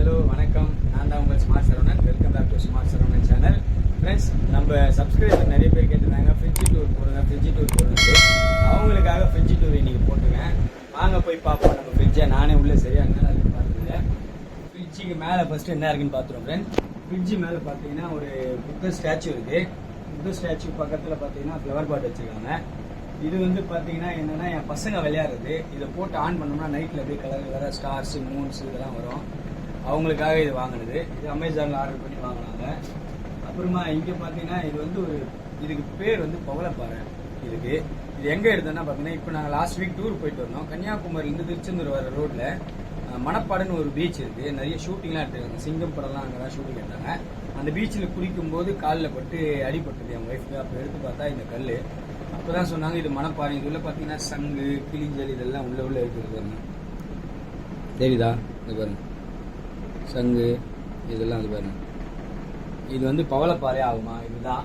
Hello வணக்கம். நான் தான் உங்கள் smart Saravanan welcome back to smart Saravanan channel friends நம்ம சப்ஸ்கிரைபர் நிறைய பேர் கேட்டிருந்தாங்க. ஃப்ரிட்ஜி டூர் போடுங்க ஃப்ரிட்ஜி டூர் போடுங்க அவங்களுக்காக ஃப்ரிட்ஜி டூர் இன்றைக்கி போட்டுருவேன் வாங்க போய் பார்ப்போம். நம்ம ஃப்ரிட்ஜை நானே உள்ளே சரியா என்ன இருக்குன்னு பார்த்துங்க ஃப்ரிட்ஜுக்கு மேலே ஃபஸ்ட்டு என்ன இருக்குன்னு பார்த்துருவோம் ஃப்ரெண்ட் ஃப்ரிட்ஜு மேலே பார்த்தீங்கன்னா ஒரு புத்த ஸ்டாச்சு இருக்குது புத்த ஸ்டாச்சு பக்கத்தில் பார்த்தீங்கன்னா ஃப்ளவர் பாட் வச்சுருக்காங்க. இது வந்து பார்த்தீங்கன்னா என்னென்னா என் பசங்க விளையாடுறது. இதை போட்டு ஆன் பண்ணோம்னா நைட்டில் அப்படியே கலர் கலராக ஸ்டார்ஸ் மூன்ஸ் இதெல்லாம் வரும். அவங்களுக்காக இது வாங்கினது. இது அமேசானில் ஆர்டர் பண்ணி வாங்கினாங்க. அப்புறமா இங்கே பார்த்தீங்கன்னா இது வந்து ஒரு இதுக்கு பேர் வந்து பவளப்பாறை இதுக்கு. இது எங்கே எடுத்தோம்னா பார்த்தீங்கன்னா இப்போ நாங்கள் லாஸ்ட் வீக் டூர் போயிட்டு வந்தோம். கன்னியாகுமரியிலேருந்து திருச்செந்தூர் வர ரோட்டில் மணப்பாடுன்னு ஒரு பீச் இருக்குது நிறைய ஷூட்டிங்லாம் எடுத்துருக்காங்க. சிங்கம் படம்லாம் அங்கே தான் ஷூட்டிங் எடுத்தாங்க. அந்த பீச்சில் குளிக்கும் போது காலில் பட்டு அடிபட்டது. என் ஒய்ஃப் அப்போ எடுத்து பார்த்தா இந்த கல் அப்போ தான் சொன்னாங்க இது மணப்பாறை. இது உள்ள பார்த்தீங்கன்னா சங்கு கிளிஞ்சல் இதெல்லாம் உள்ள உள்ள இருக்கிறது தெரியுதா? இது பாருங்க. சங்கு இதெல்லாம் அது பாருங்க. இது வந்து பவளப்பாறை ஆகுமா? இதுதான்.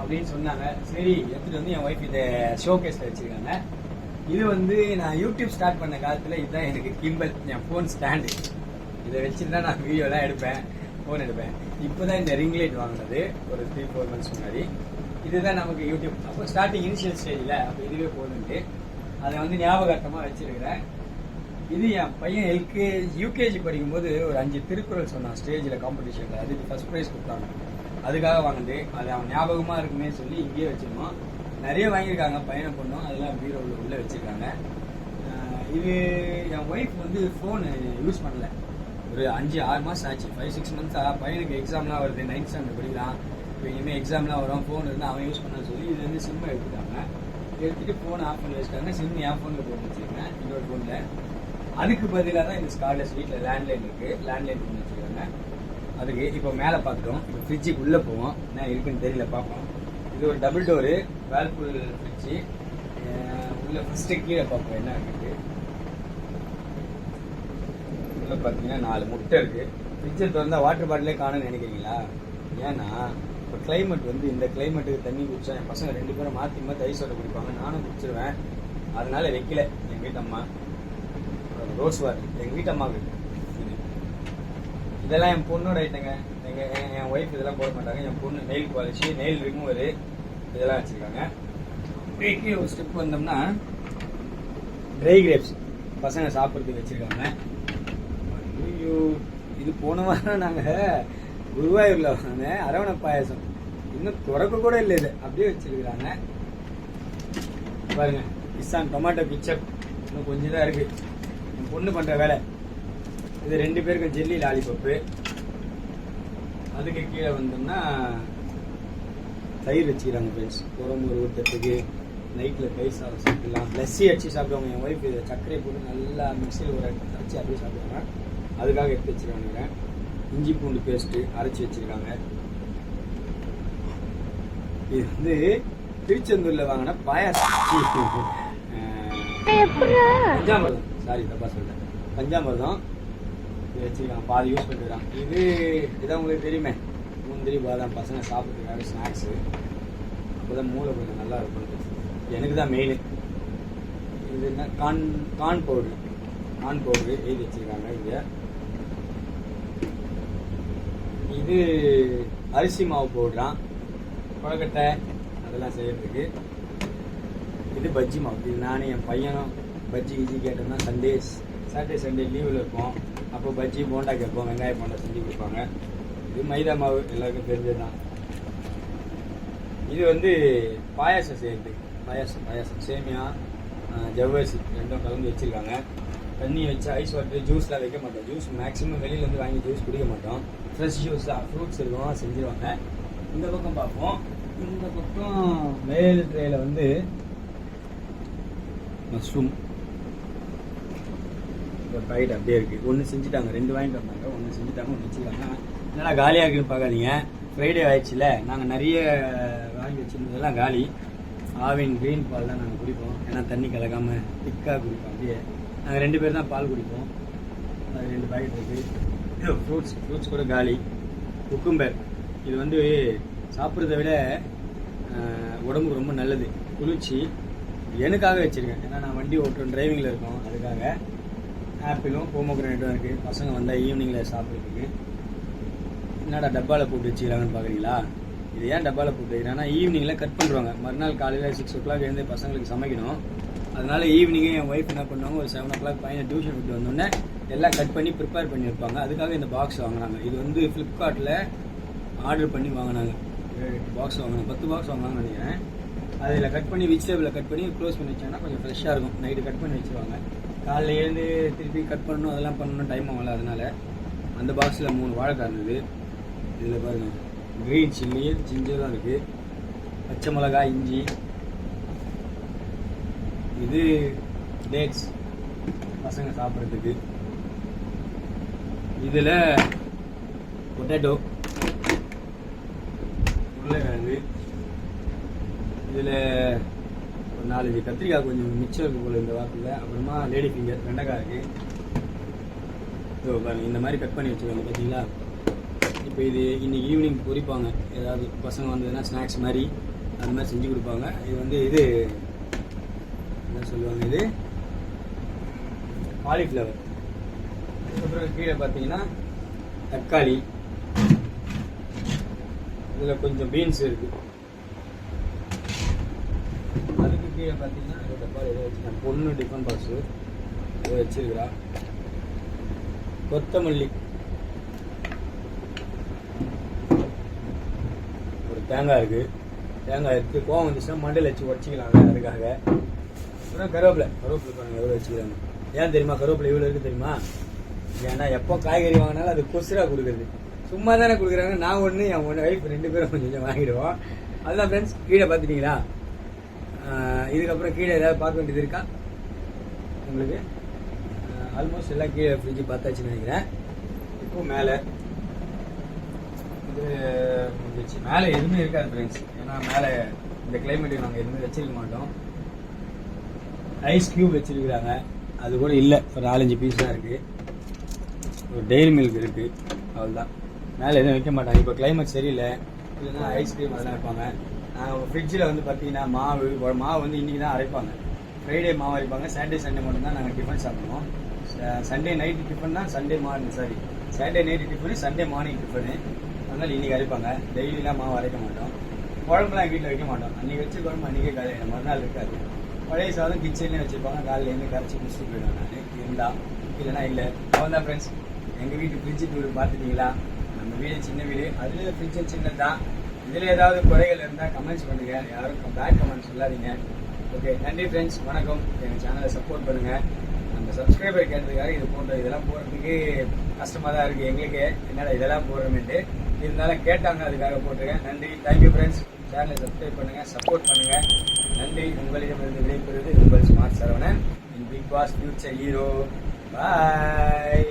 அப்படின்னு சொன்னாங்க. சரி எடுத்துட்டு வந்து என் ஒய்ஃப் இதை ஷோகேஸில் வச்சிருக்காங்க. இது வந்து நான் யூடியூப் ஸ்டார்ட் பண்ண காலத்தில் இதுதான் எனக்கு கிம்பல் என் ஃபோன் ஸ்டாண்டு இதை வச்சுருந்தா தான் நான் வீடியோலாம் எடுப்பேன் ஃபோன் எடுப்பேன். இப்போ தான் இந்த ரிங் லைட் வாங்கினது ஒரு த்ரீ ஃபோர் மந்த்ஸ் முன்னாடி. இதுதான் நமக்கு யூடியூப் அப்போ ஸ்டார்டிங் இனிஷியல் ஸ்டேஜில் அப்போ இதுவே போதுன்ட்டு. அதை வந்து ஞாபகார்த்தமாக வச்சிருக்கிறேன். இது என் பையன் எல்கேஜி யூகேஜி படிக்கும்போது ஒரு அஞ்சு திருக்குறள் சொன்னான் ஸ்டேஜில் காம்படிஷனில் அதுக்கு ஃபர்ஸ்ட் ப்ரைஸ் கொடுத்தாங்க. அதுக்காக வாங்கினது அது அவன் ஞாபகமாக இருக்குமே சொல்லி இங்கேயே வச்சிருந்தோம் நிறைய வாங்கியிருக்காங்க பையனை பொண்ணும். அதெல்லாம் பீரோவில் உள்ளே வச்சுருக்காங்க. இது என் ஒய்ஃப் வந்து ஃபோன் யூஸ் பண்ணல. ஒரு அஞ்சு ஆறு மாதம் ஆச்சு. ஃபைவ் சிக்ஸ் மந்த்ஸாக பையனுக்கு எக்ஸாம்லாம் வருது. நைன்த் ஸ்டாண்டர்ட் படிக்கிறான். இப்போ இனிமேல் எக்ஸாம்லாம் வரும். ஃபோன் இருந்தால் அவன் யூஸ் பண்ண சொல்லி இது வந்து சிம்மை எடுத்துட்டாங்க. எடுத்துட்டு ஃபோன் ஆஃப் பண்ணி வச்சுட்டாங்க. சிம் என் ஃபோனில் போட்டு வச்சுருக்கேன். இன்னொரு ஃபோனில் அதுக்கு பதிலாக தான் இந்த ஸ்கார்லெஸ் வீட்டில் லேண்ட்லைன் இருக்குது லேண்ட்லைன் பண்ணி வச்சுருக்காங்க. அதுக்கு இப்போ மேலே பார்க்குறோம் இப்போ ஃப்ரிட்ஜுக்கு உள்ளே போவோம். என்ன இருக்குன்னு தெரியல பார்ப்போம். இது ஒரு டபுள் டோரு வேர்பூல் ஃப்ரிட்ஜு உள்ள ஃபஸ்ட்டு கீழே பார்ப்போம் என்ன இருக்குது. உள்ள பார்த்தீங்கன்னா நாலு முட்டை இருக்குது ஃப்ரிட்ஜை திறந்தா வாட்டர் பாட்டிலே காணும்னு நினைக்கிறீங்களா? ஏன்னா இப்போ கிளைமேட் வந்து இந்த கிளைமேட்டுக்கு தண்ணி குடிச்சா என் பசங்க ரெண்டு பேரும் மாற்றி மாற்றி ஐஸ் வாட்டர் குடிப்பாங்க. நானும் குடிச்சிருவேன். அதனால வைக்கல. எங்கள் வீட்டம்மா ரோஸ் வாட்டர் எங்கள் வீட்டம்மாவுக்கு இது. இதெல்லாம் என் பொண்ணோட ஐட்டங்க எங்கள் என் ஒய்ஃப் இதெல்லாம் போட மாட்டாங்க. என் பொண்ணு நெயில் பாலிஷ் நெயில் ரிமூவரு இதெல்லாம் வச்சுருக்காங்க. அப்படியே கீழே ஒரு ஸ்டெப் வந்தோம்னா ட்ரை கிரேப்ஸ் பசங்க சாப்பிட்றதுக்கு வச்சுருக்காங்க. ஐயோ இது போன வாரம் நாங்கள் குருவாயூரில் வாங்க அரவண பாயசம். இன்னும் துறக்க கூட இல்லை இது. அப்படியே வச்சிருக்கிறாங்க. பாருங்க. கிசான் டொமேட்டோ பிச்சர் இன்னும் கொஞ்சம் தான் இருக்குது என் பொண்ணு பண்ற வேலை. இது ரெண்டு பேருக்கும் ஜெல்லி லாலிபப்பு. அதுக்கு கீழே வந்தோம்னா தயிர் வச்சுக்கிறாங்க ஃப்ரெண்ட்ஸ் உரம் ஒரு ஊற்றத்துக்கு நைட்டில் தயிர் சாதம் சாப்பிடலாம். லஸ்ஸி அடிச்சு சாப்பிடுவாங்க. என் ஒய்ஃப் இதை சர்க்கரை போட்டு நல்லா மிக்சியில் ஒரு அரைச்சி அப்படியே சாப்பிடுவாங்க. அதுக்காக எடுத்து வச்சிருக்காங்க இஞ்சி பூண்டு பேஸ்ட்டு அரைச்சி வச்சிருக்காங்க. இது வந்து திருச்செந்தூர்ல வாங்கின பாயாசம். பஞ்சாமிர்தம் சாரி தப்பா சொல்றேன் பஞ்சாமிரதம் இது வச்சுருக்காங்க பாதி யூஸ் பண்ணிருக்கான் இது இதான் உங்களுக்கு தெரியுமே. முந்திரி பாதாம் பசங்க சாப்பிட்றதுக்காக ஸ்நாக்ஸு அப்போதான் மூளை கொஞ்சம் நல்லா இருக்கும் எனக்கு தான் மெயின் இது என்ன? Corn corn powder corn powder எழுதி வச்சுருக்காங்க இங்கே. இது அரிசி மாவு பவுட்ரான் கொழக்கட்டை அதெல்லாம் செய்யறதுக்கு. இது பஜ்ஜி மாவு. இது நானும் என் பையனும் பஜ்ஜி கிஜி கேட்டோம்னா சண்டே சாட்டர்டே சண்டே லீவில் இருப்போம். அப்போ பஜ்ஜி போண்டா கேட்போம் வெங்காய போண்டா செஞ்சு கொடுப்பாங்க. இது மைதா மாவு எல்லாருக்கும் தெரிஞ்சது தான். இது வந்து பாயாசம் செய்யுது பாயாசம் பாயாசம். சேமியா ஜவ்வரிசி ரெண்டும் கலந்து வச்சுருக்காங்க. தண்ணி வச்சு ஐஸ் வாட்டர் ஜூஸ்லாம் வைக்க மாட்டோம். ஜூஸ் மேக்ஸிமம் வெளியிலேருந்து வாங்கி ஜூஸ் குடிக்க மாட்டோம். ஃப்ரெஷ் ஜூஸ் தான் ஃப்ரூட்ஸ் இருக்கும் செஞ்சுருவாங்க. இந்த பக்கம் பார்ப்போம். இந்த பக்கம் மேல் ட்ரேயில் வந்து மஷ்ரூம் ஒரு பாக்கெட் அப்படியே இருக்குது ஒன்று செஞ்சுட்டாங்க ரெண்டு வாங்கிட்டு வந்தாங்க. ஒன்று செஞ்சுட்டாங்க ஒன்று வச்சுருக்காங்க என்னடா காலியாக இருக்குன்னு பார்க்காதீங்க. ஃப்ரைடே ஆயிடுச்சுல. நாங்கள் நிறைய வாங்கி வச்சுருந்ததெல்லாம் காலி. ஆவின் க்ரீன் பால் தான் நாங்கள் குடிப்போம். ஏன்னா தண்ணி கலக்காமல் திக்காக குடிப்போம் அப்படியே. நாங்கள் ரெண்டு பேர் தான் பால் குடிப்போம். அது ரெண்டு பாக்கெட் இருக்குது ஃப்ரூட்ஸ் ஃப்ரூட்ஸ் கூட காலி. குக்கும்பர் இது வந்து சாப்பிட்றத விட உடம்புக்கு ரொம்ப நல்லது. குளிர்ச்சி. எனக்காக வச்சுருக்கேன். ஏன்னா நான் வண்டி ஓட்டுறேன் டிரைவிங்கில் இருக்கோம். அதுக்காக. ஆப்பிளும் போமோகிரானேட்டும் இருக்குது பசங்க வந்தால் ஈவினிங்கில் சாப்பிட்றதுக்கு. என்னடா டப்பாவில் போட்டு வச்சுக்கிறாங்கன்னு பார்க்குறீங்களா இது ஏன் டப்பாவில் போட்டு வைக்கிறாங்கன்னா ஈவினிங்கில் கட் பண்ணுறாங்க மறுநாள் காலையில் சிக்ஸ் ஓ கிளாக் எழுந்து பசங்களுக்கு சமைக்கணும். அதனால ஈவினிங்கே என் ஒய்ஃப் என்ன பண்ணுவாங்க? ஒரு செவன் ஓ கிளாக் பையனை டியூஷன் விட்டு வந்தோடனே எல்லாம் கட் பண்ணி ப்ரிப்பேர் பண்ணி வைப்பாங்க. அதுக்காக இந்த பாக்ஸ் வாங்கினாங்க. இது வந்து ஃப்ளிப்கார்ட்டில் ஆர்டர் பண்ணி வாங்கினாங்க. பாக்ஸ் வாங்கினாங்க. பத்து பாக்ஸ் வாங்கினாங்கன்னு நினைக்கிறேன். அதில் கட் பண்ணி வெஜிடபிளை கட் பண்ணி க்ளோஸ் பண்ணி வச்சாங்கன்னா கொஞ்சம் ஃப்ரெஷ்ஷாக இருக்கும். நைட்டு கட் பண்ணி வச்சுருவாங்க. காலைல எழுந்து திருப்பி கட் பண்ணணும் அதெல்லாம் பண்ணணும் டைம் ஆகல அதனால அந்த பாக்ஸில் மூணு வாழைக்காய் இருந்தது. இதில் பாருங்கள் க்ரீன் சில்லி ஜிஞ்சர்லாம் இருக்குது பச்சை மிளகாய் இஞ்சி. இது டேட்ஸ் பசங்க சாப்பிட்றதுக்கு. இதில் பொட்டேட்டோ உருளைக்கிழங்கு. இதில் நாலஞ்சு கத்திரிக்காய் கொஞ்சம் மிச்சம் இருக்கு போல இந்த வாரத்தில். அப்புறமா லேடி ஃபிங்கர் வெண்டைக்காய் இருக்கு ஸோ பாருங்க இந்த மாதிரி கட் பண்ணி வச்சுக்கோங்க பார்த்தீங்களா இப்போ இது இன்னைக்கு ஈவினிங் பொரிப்பாங்க. ஏதாவது பசங்க வந்ததுன்னா ஸ்நாக்ஸ் மாதிரி அந்த மாதிரி செஞ்சு கொடுப்பாங்க. இது வந்து இது என்ன சொல்லுவாங்க இது? காலிஃப்ளவர் அதுக்கப்புறம் கீழே பார்த்தீங்கன்னா தக்காளி. இதில் கொஞ்சம் பீன்ஸ் இருக்குது அதுக்கு கீழே பார்த்தீங்கன்னா இந்த டப்பாவில் ஏதோ வச்சுருக்கேன் பொண்ணு டிஃபன் பாக்ஸு ஏதோ வச்சிருக்கிறா. கொத்தமல்லி. ஒரு தேங்காய் இருக்கு. தேங்காய் எடுத்து கோவம் வந்துச்சுன்னா மண்டையில் வச்சு உடச்சிக்கலாங்க அதுக்காக. அப்புறம் கருவேப்பிலை. கருவேப்பிலை பாருங்கள் எவ்வளோ வச்சுக்கிறாங்க. ஏன் தெரியுமா? கருவேப்பிலை இவ்வளோ இருக்கு தெரியுமா? ஏன்னா எப்போ காய்கறி வாங்கினாலும் அது கொசுராக கொடுக்குறது. சும்மா தானே கொடுக்குறாங்க. நான் ஒன்று என் ஒன்று ஒய்ஃப் ரெண்டு பேரும் கொஞ்சம் கொஞ்சம் வாங்கிடுவோம். அதுதான் ஃப்ரெண்ட்ஸ் கீழே பார்த்துட்டீங்களா? இதுக்கப்புறம் கீழே ஏதாவது பார்க்க வேண்டியது இருக்கா? உங்களுக்கு? ஆல்மோஸ்ட் எல்லாம் கீழே ஃப்ரிட்ஜு பார்த்தாச்சுன்னு நினைக்கிறேன். இப்போ மேலே. இது முடிஞ்சிச்சு மேலே எதுவுமே இருக்காது ஃப்ரெண்ட்ஸ் ஏன்னா மேலே இந்த கிளைமேட்டுக்கு நாங்கள் எதுவுமே வச்சிருக்க மாட்டோம். ஐஸ் கியூப் வச்சிருக்கிறாங்க. அது கூட இல்லை. ஒரு நாலஞ்சு பீஸ் தான் இருக்குது ஒரு டெய்ரி மில்க் இருக்குது அவ்வளோதான் மேலே எதுவும் வைக்க மாட்டாங்க. இப்போ கிளைமேட் சரியில்லை. இல்லைன்னா ஐஸ்கிரீம் அதெல்லாம் வைப்பாங்க. ஃப்ரிட்ஜில் வந்து பார்த்தீங்கன்னா மாவு மாவு வந்து இன்றைக்கி தான் அரைப்பாங்க. ஃப்ரைடே மாவு அரைப்பாங்க. சாட்டர்டே சண்டே மட்டும் தான் நாங்கள் டிஃபன் சாப்பிடுவோம். சண்டே நைட்டு டிஃபன் தான் Sunday morning sorry Saturday night tiffin Sunday morning tiffin அதனால் இன்றைக்கி அரைப்பாங்க. டெய்லிலாம் மாவு அரைக்க மாட்டோம். குழம்புலாம் வீட்டில் வைக்க மாட்டோம். அன்றைக்கி வச்ச குழம்பு அன்றைக்கே காலையில் மறுநாள் இருக்காது. பழைய சாதம் கிச்சன்லேயே வச்சுருப்பாங்க. காலையிலேருந்து கரைச்சி முடிச்சுட்டு போயிடுவேன் நான். இருந்தா இல்லைனா இல்லை. அவன் தான் ஃப்ரெண்ட்ஸ் எங்கள் வீட்டு ஃப்ரிட்ஜு டூர் பார்த்துட்டீங்களா நம்ம வீடு சின்ன வீடு. அதில் ஃப்ரிட்ஜு சின்னது தான் இதில் ஏதாவது குறைகள் இருந்தால் கமெண்ட்ஸ் பண்ணுங்கள் யாரும் பேட் கமெண்ட்ஸ் சொல்லாதீங்க. ஓகே நன்றி ஃப்ரெண்ட்ஸ் வணக்கம். எங்கள் சேனலை சப்போர்ட் பண்ணுங்கள் நம்ம சப்ஸ்கிரைபர் கேட்டதுக்காக இது போன்ற இதெல்லாம் போடுறதுக்கு கஷ்டமாக தான் இருக்குது எங்களுக்கு என்னடா இதெல்லாம் போடுறோமேட்டு இருந்தாலும் கேட்டாங்க அதுக்காக போட்டிருக்கேன். நன்றி. தேங்க்யூ ஃப்ரெண்ட்ஸ் சேனலை சப்ஸ்கிரைப் பண்ணுங்கள் சப்போர்ட் பண்ணுங்கள் நன்றி. உங்களிடமிருந்து விடைபெறுவது உங்கள் smart Saravanan. In big boss future hero boy